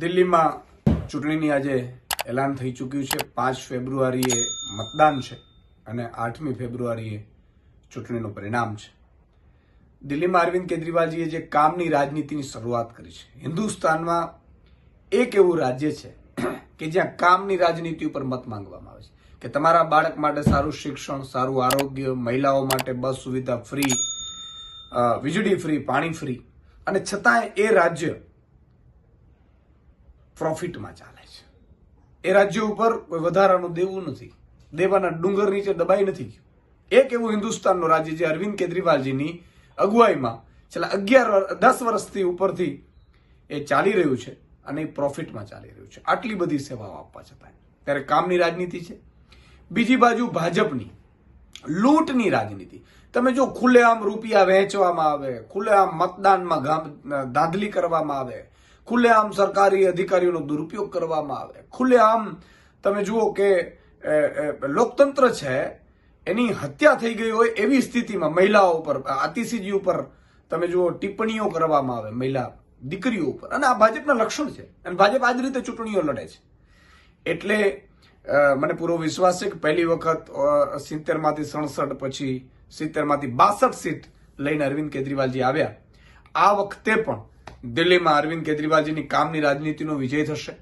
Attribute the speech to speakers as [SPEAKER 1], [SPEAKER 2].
[SPEAKER 1] દિલ્હીમાં ચૂંટણીની આજે એલાન થઈ ચૂક્યું છે. પાંચ ફેબ્રુઆરીએ મતદાન છે અને આઠમી ફેબ્રુઆરીએ ચૂંટણીનું પરિણામ છે. દિલ્હીમાં અરવિંદ કેજરીવાલજીએ જે કામની રાજનીતિની શરૂઆત કરી છે. હિન્દુસ્તાનમાં એક એવું રાજ્ય છે કે જ્યાં કામની રાજનીતિ ઉપર મત માંગવામાં આવે છે. કે તમારા બાળક માટે સારું શિક્ષણ, સારું આરોગ્ય, મહિલાઓ માટે બસ સુવિધા ફ્રી વીજળી ફ્રી, પાણી ફ્રી. અને છતાંય એ રાજ્ય પ્રોફિટમાં ચાલે છે. એ રાજ્ય ઉપર કોઈ વધારાનું દેવું નથી. દેવાના ડુંગર નીચે દબાઈ નથી ગયું. એક એવું હિન્દુસ્તાનનું રાજ્ય જે અરવિંદ કેજરીવાલજીની અગુવાઈમાં છેલ્લા અગિયાર દસ વર્ષથી ઉપરથી એ ચાલી રહ્યું છે અને એ પ્રોફિટમાં ચાલી રહ્યું છે. આટલી બધી સેવાઓ આપવા છતાં ત્યારે કામની રાજનીતિ છે. બીજી બાજુ ભાજપની, લૂંટની રાજનીતિ. તમે જો ખુલ્લેઆમ રૂપિયા વહેંચવામાં આવે, ખુલ્લેઆમ મતદાનમાં ગામ- ધાંધલી કરવામાં આવે ખુલ્લેઆમ સરકારી અધિકારીઓનો દુરુપયોગ કરવામાં આવે. ખુલ્લેઆમ તમે જુઓ કે લોકતંત્ર છે, એની હત્યા થઈ ગઈ હોય એવી સ્થિતિમાં મહિલાઓ ઉપર, આતિશીજી ઉપર તમે જુઓ ટિપ્પણીઓ કરવામાં આવે, મહિલા દીકરીઓ ઉપર. અને આ ભાજપના લક્ષણ છે. અને ભાજપ આ જ રીતે ચૂંટણીઓ લડે છે. એટલે મને પૂરો વિશ્વાસ છે કે પહેલી વખત સિત્તેરમાંથી સડસઠ પછી સિત્તેરમાંથી બાસઠ સીટ લઈને અરવિંદ કેજરીવાલજી આવ્યા. આ વખતે પણ દિલ્હીમાં અરવિંદ કેજરીવાલજીની કામની રાજનીતિનો વિજય થશે.